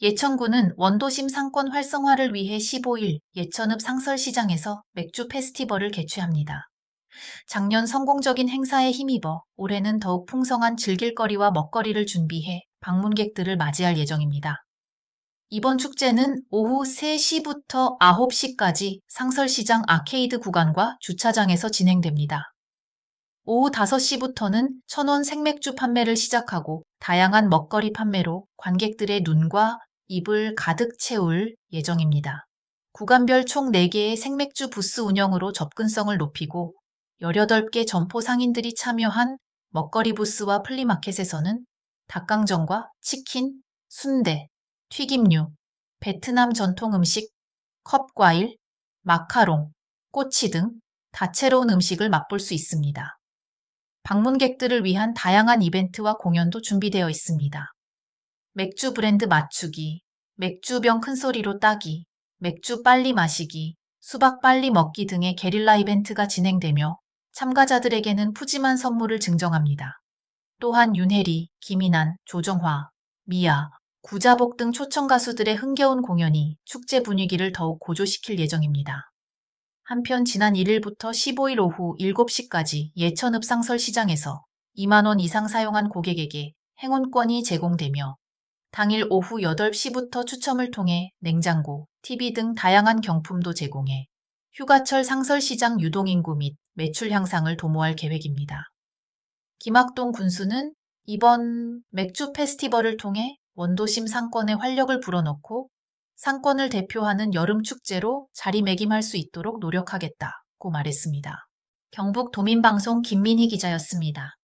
예천구는 원도심 상권 활성화를 위해 15일 예천읍 상설시장에서 맥주 페스티벌을 개최합니다. 작년 성공적인 행사에 힘입어 올해는 더욱 풍성한 즐길거리와 먹거리를 준비해 방문객들을 맞이할 예정입니다. 이번 축제는 오후 3시부터 9시까지 상설시장 아케이드 구간과 주차장에서 진행됩니다. 오후 5시부터는 천원 생맥주 판매를 시작하고 다양한 먹거리 판매로 관객들의 눈과 입을 가득 채울 예정입니다. 구간별 총 4개의 생맥주 부스 운영으로 접근성을 높이고 18개 점포 상인들이 참여한 먹거리 부스와 플리마켓에서는 닭강정과 치킨, 순대, 튀김류, 베트남 전통 음식, 컵과일, 마카롱, 꼬치 등 다채로운 음식을 맛볼 수 있습니다. 방문객들을 위한 다양한 이벤트와 공연도 준비되어 있습니다. 맥주 브랜드 맞추기, 맥주병 큰 소리로 따기, 맥주 빨리 마시기, 수박 빨리 먹기 등의 게릴라 이벤트가 진행되며 참가자들에게는 푸짐한 선물을 증정합니다. 또한 윤혜리, 김인환, 조정화, 미아, 구자복 등 초청 가수들의 흥겨운 공연이 축제 분위기를 더욱 고조시킬 예정입니다. 한편 지난 1일부터 15일 오후 7시까지 예천읍 상설시장에서 2만원 이상 사용한 고객에게 행운권이 제공되며 당일 오후 8시부터 추첨을 통해 냉장고, TV 등 다양한 경품도 제공해 휴가철 상설시장 유동인구 및 매출 향상을 도모할 계획입니다. 김학동 군수는 이번 맥주 페스티벌을 통해 원도심 상권에 활력을 불어넣고 상권을 대표하는 여름 축제로 자리매김할 수 있도록 노력하겠다고 말했습니다. 경북 도민방송 김민희 기자였습니다.